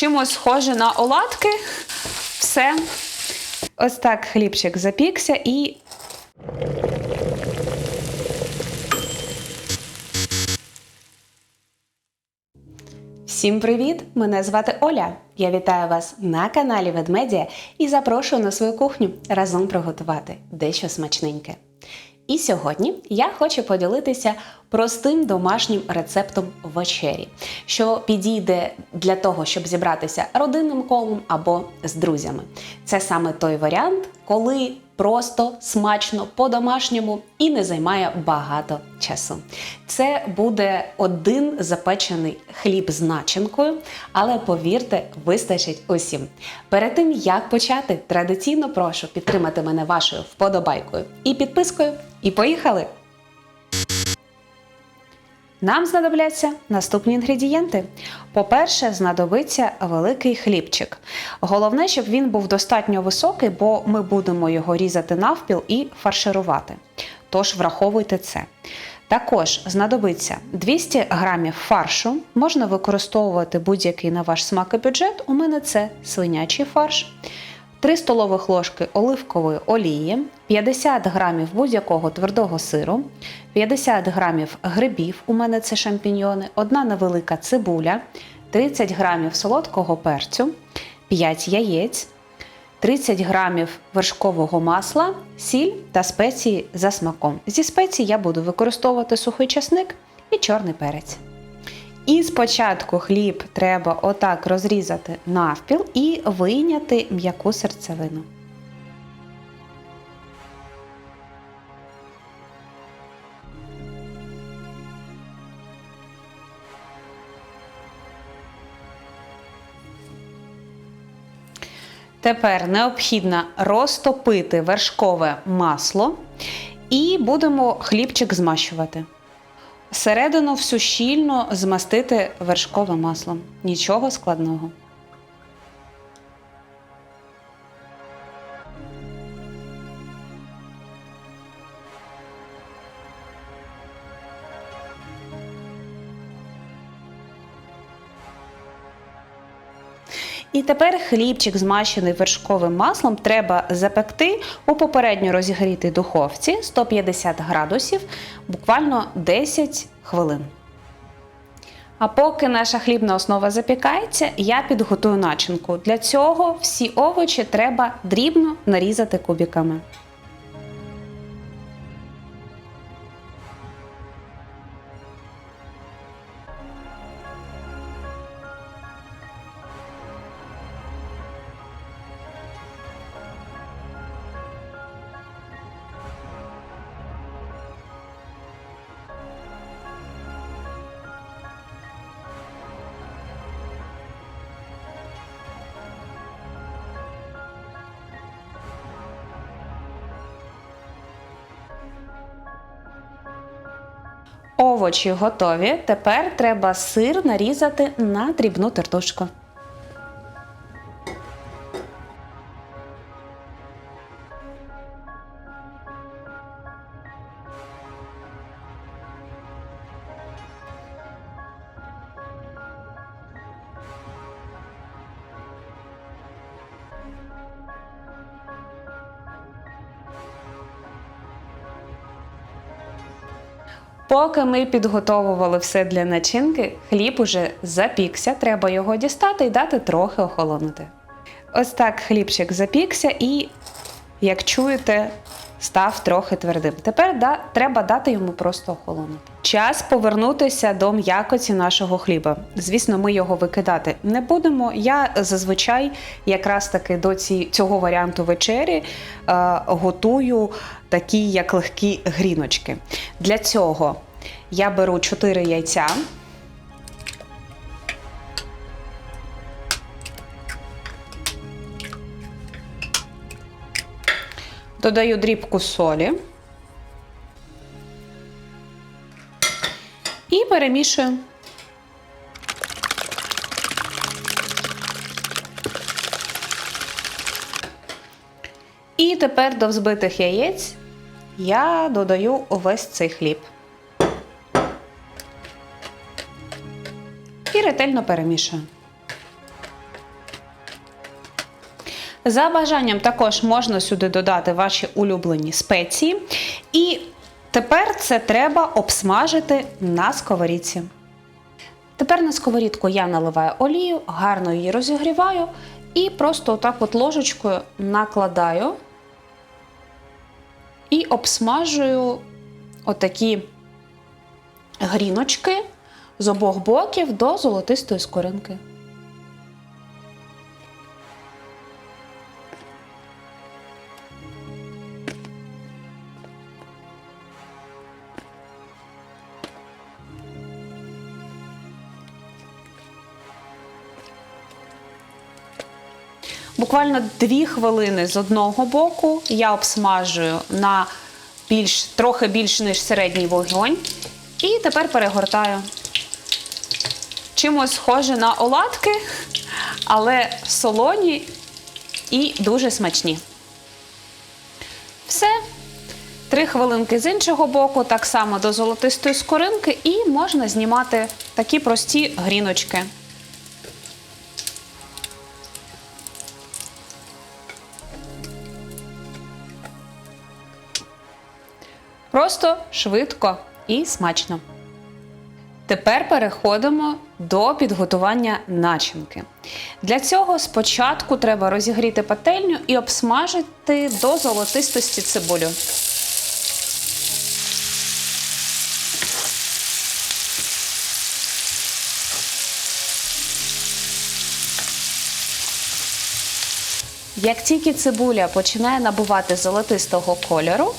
чимось схоже на оладки. Все. Ось так хлібчик запікся і. Всім привіт! Мене звати Оля. Я вітаю вас на каналі Ведмедія і запрошую на свою кухню разом приготувати дещо смачненьке. І сьогодні я хочу поділитися простим домашнім рецептом вечері, що підійде для того, щоб зібратися родинним колом або з друзями. Це саме той варіант, коли просто смачно по-домашньому і не займає багато часу. Це буде один запечений хліб з начинкою, але повірте, вистачить усім. Перед тим як почати, традиційно прошу підтримати мене вашою вподобайкою і підпискою. І поїхали! Нам знадобляться наступні інгредієнти. По-перше, знадобиться великий хлібчик. Головне, щоб він був достатньо високий, бо ми будемо його різати навпіл і фарширувати. Тож враховуйте це. Також знадобиться 200 грамів фаршу. Можна використовувати будь-який на ваш смак і бюджет. У мене це свинячий фарш. 3 столових ложки оливкової олії, 50 грамів будь-якого твердого сиру, 50 грамів грибів, у мене це шампіньйони, одна невелика цибуля, 30 грамів солодкого перцю, 5 яєць, 30 грамів вершкового масла, сіль та спеції за смаком. Зі спецій я буду використовувати сухий часник і чорний перець. І спочатку хліб треба отак розрізати навпіл і вийняти м'яку серцевину. Тепер необхідно розтопити вершкове масло і будемо хлібчик змащувати. Середину всю щільно змастити вершковим маслом. Нічого складного. І тепер хлібчик, змащений вершковим маслом, треба запекти у попередньо розігрітій духовці 150 градусів буквально 10 хвилин. А поки наша хлібна основа запікається, я підготую начинку. Для цього всі овочі треба дрібно нарізати кубиками. Овочі готові. Тепер треба сир нарізати на дрібну тертушку. Поки ми підготовували все для начинки, хліб уже запікся, треба його дістати і дати трохи охолонути. Ось так хлібчик запікся і, як чуєте, став трохи твердим. Тепер да, треба дати йому просто охолонути. Час повернутися до м'якоті нашого хліба. Звісно, ми його викидати не будемо. Я зазвичай якраз таки до ці, цього варіанту вечері е, готую такі як легкі гріночки. Для цього я беру 4 яйця. Додаю дрібку солі і перемішую. І тепер до взбитих яєць я додаю увесь цей хліб. І ретельно перемішую. За бажанням також можна сюди додати ваші улюблені спеції. І тепер це треба обсмажити на сковорідці. Тепер на сковорідку я наливаю олію, гарно її розігріваю і просто отак от ложечкою накладаю і обсмажую отакі гріночки з обох боків до золотистої скоринки. Буквально дві хвилини з одного боку я обсмажую на більш, трохи більш ніж середній вогонь. І тепер перегортаю. Чимось схоже на оладки, але солоні і дуже смачні. Все. Три хвилинки з іншого боку, так само до золотистої скоринки, і можна знімати такі прості гріночки. Просто швидко і смачно. Тепер переходимо до підготування начинки. Для цього спочатку треба розігріти пательню і обсмажити до золотистості цибулю. Як тільки цибуля починає набувати золотистого кольору,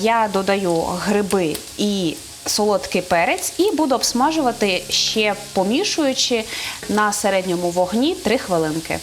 я додаю гриби і солодкий перець і буду обсмажувати ще помішуючи на середньому вогні 3 хвилинки.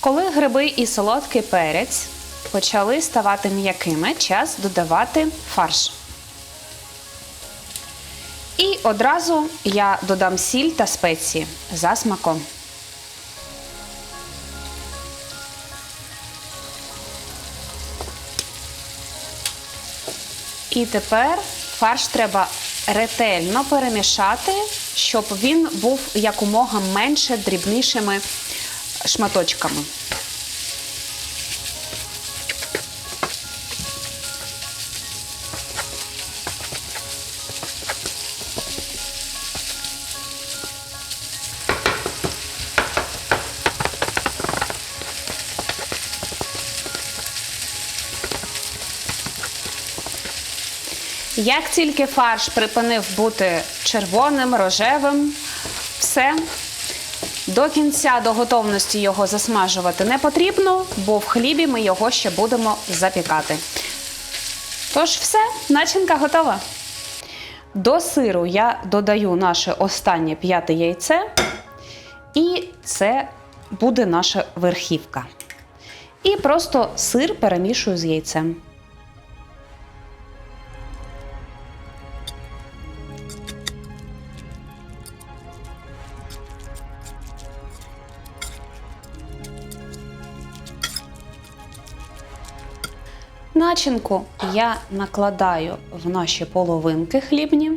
Коли гриби і солодкий перець почали ставати м'якими, час додавати фарш. Одразу я додам сіль та спеції за смаком. І тепер фарш треба ретельно перемішати, щоб він був якомога менше дрібнішими шматочками. Як тільки фарш припинив бути червоним, рожевим, все. До кінця до готовності його засмажувати не потрібно, бо в хлібі ми його ще будемо запікати. Тож, все, начинка готова. До сиру я додаю наше останнє п'яте яйце, і це буде наша верхівка. І просто сир перемішую з яйцем. Начинку я накладаю в наші половинки хлібні.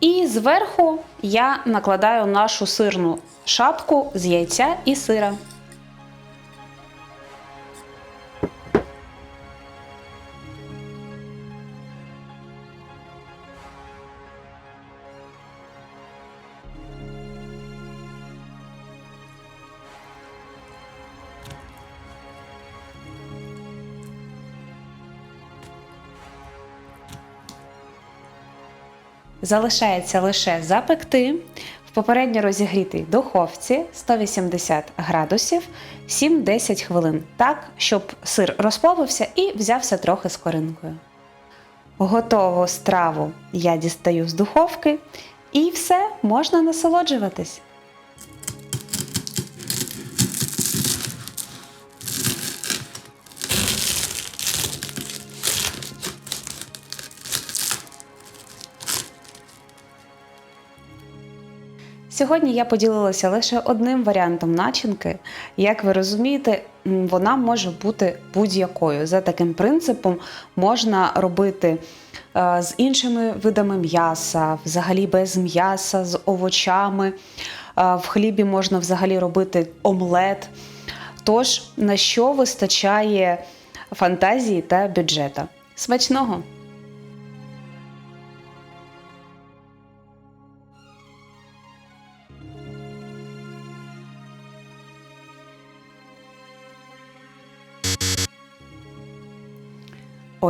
І зверху я накладаю нашу сирну шапку з яйця і сира. Залишається лише запекти в попередньо розігрітій духовці 180 градусів 7-10 хвилин, так, щоб сир розплавився і взявся трохи з коринкою. Готову страву я дістаю з духовки і все можна насолоджуватись. Сьогодні я поділилася лише одним варіантом начинки. Як ви розумієте, вона може бути будь-якою. За таким принципом можна робити е, з іншими видами м'яса, взагалі без м'яса, з овочами. Е, В хлібі можна взагалі робити омлет. Тож, на що вистачає фантазії та бюджета? Смачного!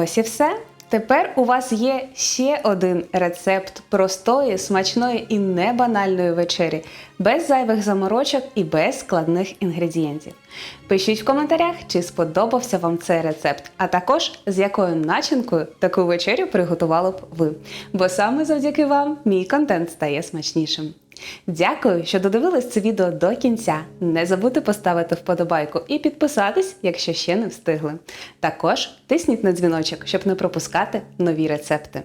Ось і все. Тепер у вас є ще один рецепт простої, смачної і небанальної вечері, без зайвих заморочок і без складних інгредієнтів. Пишіть в коментарях, чи сподобався вам цей рецепт, а також з якою начинкою таку вечерю приготували б ви. Бо саме завдяки вам мій контент стає смачнішим. Дякую, що додивились це відео до кінця. Не забудьте поставити вподобайку і підписатись, якщо ще не встигли. Також тисніть на дзвіночок, щоб не пропускати нові рецепти.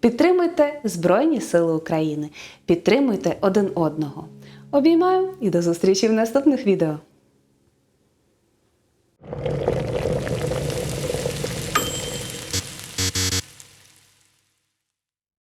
Підтримуйте Збройні Сили України, підтримуйте один одного. Обіймаю і до зустрічі в наступних відео.